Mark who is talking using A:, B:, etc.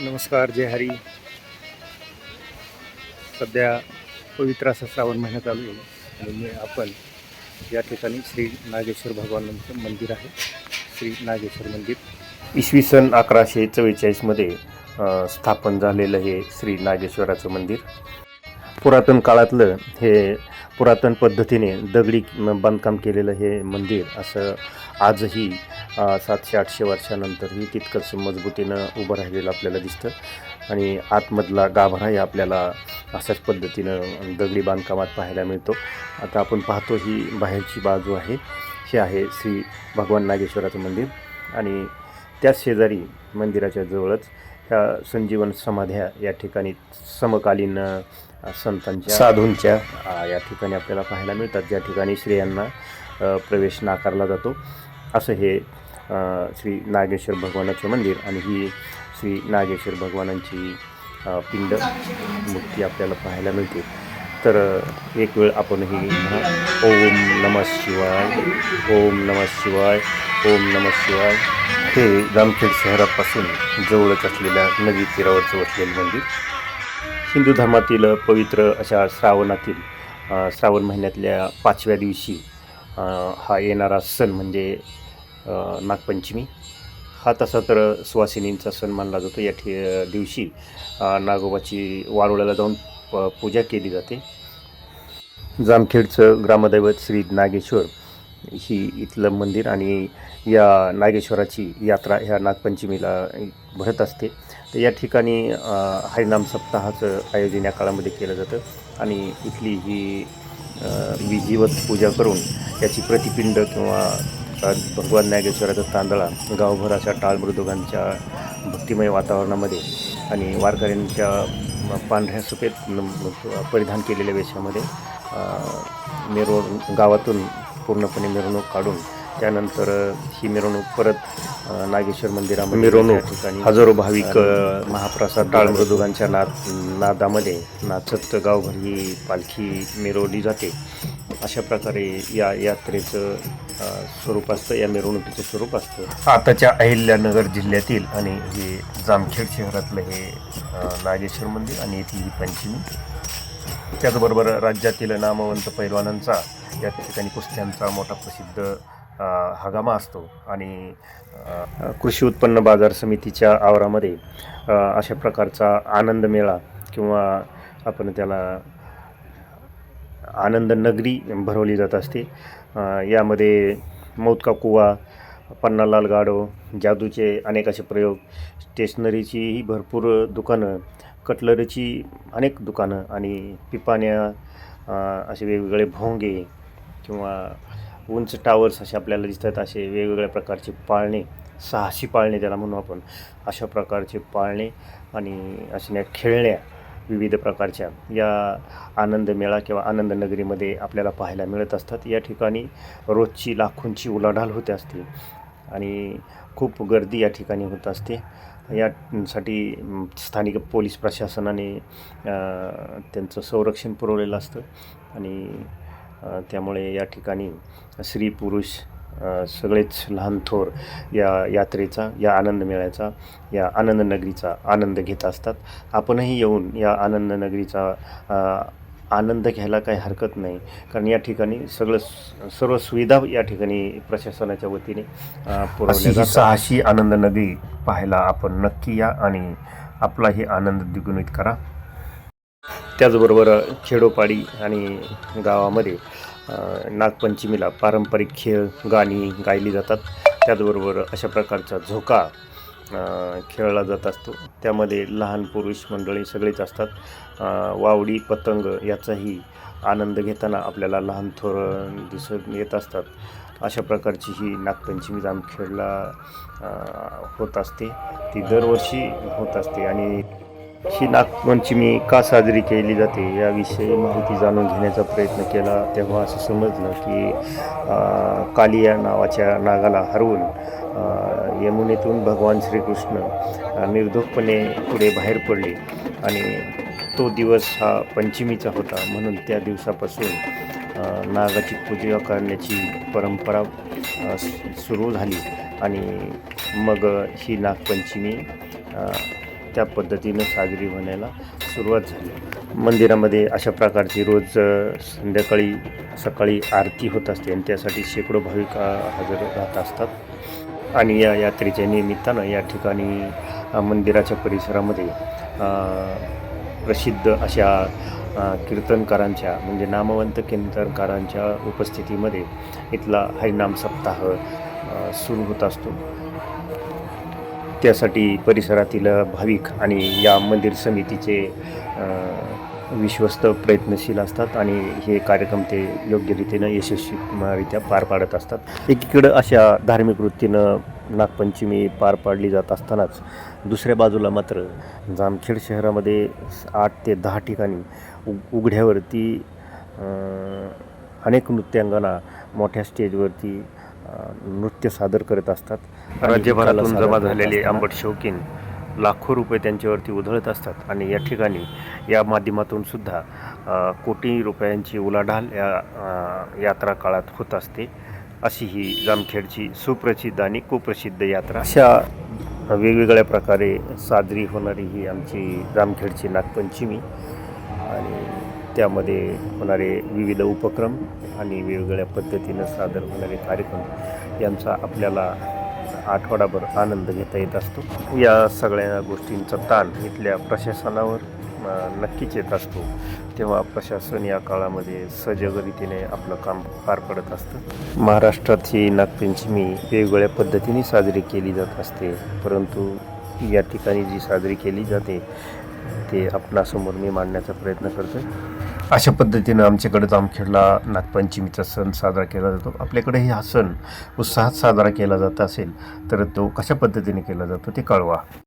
A: नमस्कार जय हरी. सध्या पवित्र असा श्रावण महिना चालू आहे आणि मी आपण या ठिकाणी श्री नागेश्वर भगवानांचं मंदिर आहे. श्री नागेश्वर मंदिर. इसवी सन अकराशे चव्वेचाळीसमध्ये स्थापन झालेलं हे श्री नागेश्वराचं मंदिर. पुरातन काळातलं हे पुरातन पद्धतीने दगडी बांधकाम केलेलं हे मंदिर असं आजही सातशे आठशे वर्षानंतरही तितकंच मजबूतीनं उभं राहिलेलं आपल्याला दिसतं. आणि आतमधला गाभाराही आपल्याला अशाच पद्धतीनं दगडी बांधकामात पाहायला मिळतो. आता आपण पाहतो ही बाहेरची बाजू आहे. हे आहे श्री भगवान नागेश्वराचं मंदिर. आणि त्याच शेजारी मंदिराच्या जवळच ह्या संजीवन समाध्या या ठिकाणी समकालीन संतांच्या साधूंच्या. या ठिकाणी आपल्याला पाहायला मिळतात. ज्या ठिकाणी स्त्रियांना प्रवेश नाकारला जातो. असं हे श्री नागेश्वर भगवानाचे मंदिर आणि ही श्री नागेश्वर भगवानांची पिंड मूर्ती आपल्याला पाहायला मिळते. तर एक वेळ आपणही म्हणा ओम नम शिवाय ओम नम शिवाय ओम नम शिवाय. हे जामखेड शहरापासून जवळच असलेल्या नदी तीरावरचं वसलेलं मंदिर. हिंदू धर्मातील पवित्र अशा श्रावणातील श्रावण महिन्यातल्या पाचव्या दिवशी हा येणारा सण म्हणजे नागपंचमी. हा तसा तर सुवासिनींचा सण मानला जातो. या ठि दिवशी नागोबाची वारुळ्याला जाऊन प पूजा केली जाते. जामखेडचं ग्रामदैवत श्री नागेश्वर ही इथलं मंदिर आणि या नागेश्वराची यात्रा ह्या नागपंचमीला भरत असते. तर या ठिकाणी हरिनाम सप्ताहाचं आयोजन या काळामध्ये केलं जातं आणि इथली ही विधिवत पूजा करून याची प्रतिपिंड किंवा भगवान नागेश्वराचा तांदळा गावभर अशा टाळमृदुगांच्या भक्तिमय वातावरणामध्ये आणि वारकऱ्यांच्या पांढऱ्या सुपेत परिधान केलेल्या वेशामध्ये मिरवणूक गावातून पूर्णपणे मिरवणूक काढून त्यानंतर ही मिरवणूक परत नागेश्वर मंदिरामध्ये मिरवणूक ठिकाणी हजारो भाविक महाप्रसाद टाळ मृदुगांच्या नाद नादामध्ये नाचत गावभर ही पालखी मिरवली जाते. अशा प्रकारे या यात्रेचं स्वरूप असतं या मिरवणुकीचं स्वरूप असतं. आताच्या अहिल्यानगर जिल्ह्यातील आणि हे जामखेड शहरातलं हे नागेश्वर मंदिर आणि इथली ही पंचमी. त्याचबरोबर राज्यातील नामवंत पैलवानांचा या ठिकाणी कुस्त्यांचा मोठा प्रसिद्ध हगामा असतो. आणि कृषी उत्पन्न बाजार समितीच्या आवारामध्ये अशा प्रकारचा आनंद मेळा किंवा आपण त्याला आनंद नगरी भरवली जात असते. यामध्ये मौतका कुवा पन्नालाल गाडो जादूचे अनेक असे प्रयोग स्टेशनरीचीही भरपूर दुकानं कटलरीची अनेक दुकानं आणि पिपाण्या असे वेगवेगळे भोंगे किंवा उंच टावर्स असे आपल्याला दिसतात असे वेगवेगळ्या प्रकारचे पाळणे साहसी पाळणे त्याला म्हणू आपण. अशा प्रकारचे पाळणे आणि अशा खेळण्या विविध प्रकारच्या या आनंद मेळा किंवा आनंद नगरीमध्ये आपल्याला पाहायला मिळत असतात. या ठिकाणी रोजची लाखोंची उलाढाल होते असते आणि खूप गर्दी या ठिकाणी होत असते. यासाठी स्थानिक पोलीस प्रशासनाने त्यांचं संरक्षण पुरवलेलं असतं. आणि त्यामुळे या ठिकाणी स्त्री पुरुष सगळेच लहान थोर या यात्रेचा या आनंद मेळ्याचा या आनंद नगरीचा आनंद घेत असतात. आपणही येऊन या आनंद नगरीचा आनंद घ्यायला काही हरकत नाही. कारण या ठिकाणी सगळं सर्व सुविधा या ठिकाणी प्रशासनाच्या वतीने अ, पुरवल्या जातात. साहसी आनंद नगरी पाहायला आपण नक्की या आणि आपलाही आनंद द्विगुणित करा. त्याचबरोबर खेडोपाडी आणि गावामध्ये नागपंचमीला पारंपरिक खेळ गाणी गायली जातात. त्याचबरोबर अशा प्रकारचा झोका खेळला जात असतो. त्यामध्ये लहान पुरुष मंडळी सगळेच असतात. वावडी पतंग याचाही आनंद घेताना आपल्याला लहान थोर दिसत येत असतात. अशा प्रकारची ही नागपंचमी जाम खेळला होत असते. ती दरवर्षी होत असते आणि ही नागपंचमी का साजरी केली जाते याविषयी माहिती जाणून घेण्याचा प्रयत्न केला तेव्हा असं समजलं की काली या नावाच्या नागाला हरवून यमुनेतून भगवान श्रीकृष्ण निर्धोकपणे पुढे बाहेर पडले आणि तो दिवस हा पंचमीचा होता. म्हणून त्या दिवसापासून नागाची पूजा करण्याची परंपरा सुरू झाली आणि मग ही नागपंचमी त्या पद्धतीनं साजरी होण्याला सुरुवात झाली. मंदिरामध्ये अशा प्रकारची रोज संध्याकाळी सकाळी आरती होत असते आणि त्यासाठी शेकडो भाविक हजर राहत असतात. आणि या यात्रेच्या निमित्तानं या ठिकाणी मंदिराच्या परिसरामध्ये प्रसिद्ध अशा कीर्तनकारांच्या म्हणजे नामवंत कीर्तनकारांच्या उपस्थितीमध्ये इथला हरिनाम सप्ताह सुरू होत असतो. त्यासाठी परिसरातील भाविक आणि या मंदिर समितीचे विश्वस्त प्रयत्नशील असतात आणि हे कार्यक्रम ते योग्यरीतीनं यशस्वीरित्या पार पाडत असतात. एकीकडं अशा धार्मिक वृत्तीनं नागपंचमी पार पाडली जात असतानाच दुसऱ्या बाजूला मात्र जामखेड शहरामध्ये आठ ते दहा ठिकाणी उ उघड्यावरती अनेक नृत्यांगना मोठ्या स्टेजवरती नृत्य सादर करत असतात राज्यभरातून जमा झालेले आंबट शौकीन लाखो रुपये त्यांच्यावरती उधळत असतात आणि या ठिकाणी या माध्यमातून सुद्धा कोटी रुपयांची उलाढाल या यात्रा काळात होत असते. अशी ही जामखेडची सुप्रसिद्ध आणि कुप्रसिद्ध यात्रा. अशा वेगवेगळ्या प्रकारे साजरी होणारी ही आमची जामखेडची नागपंचमी. आणि त्यामध्ये होणारे विविध उपक्रम आणि वेगवेगळ्या पद्धतीनं सादर होणारे कार्यक्रम यांचा आपल्याला आठवडाभर आनंद घेता येत असतो. या सगळ्या गोष्टींचा ताण इथल्या प्रशासनावर नक्कीच येत असतो. तेव्हा प्रशासन या काळामध्ये सजगरीतीने आपलं काम पार पडत असतं. महाराष्ट्रात ही नागपंचमी वेगवेगळ्या पद्धतीने साजरी केली जात असते. परंतु या ठिकाणी जी साजरी केली जाते ते आपणासमोर मी मांडण्याचा प्रयत्न करतो अशा पद्धतीनं आमच्याकडे जामखेडला नागपंचमीचा सण साजरा केला जातो. आपल्याकडेही हा सण उत्साहात साजरा केला जात असेल तर तो कशा पद्धतीने केला जातो ते कळवा.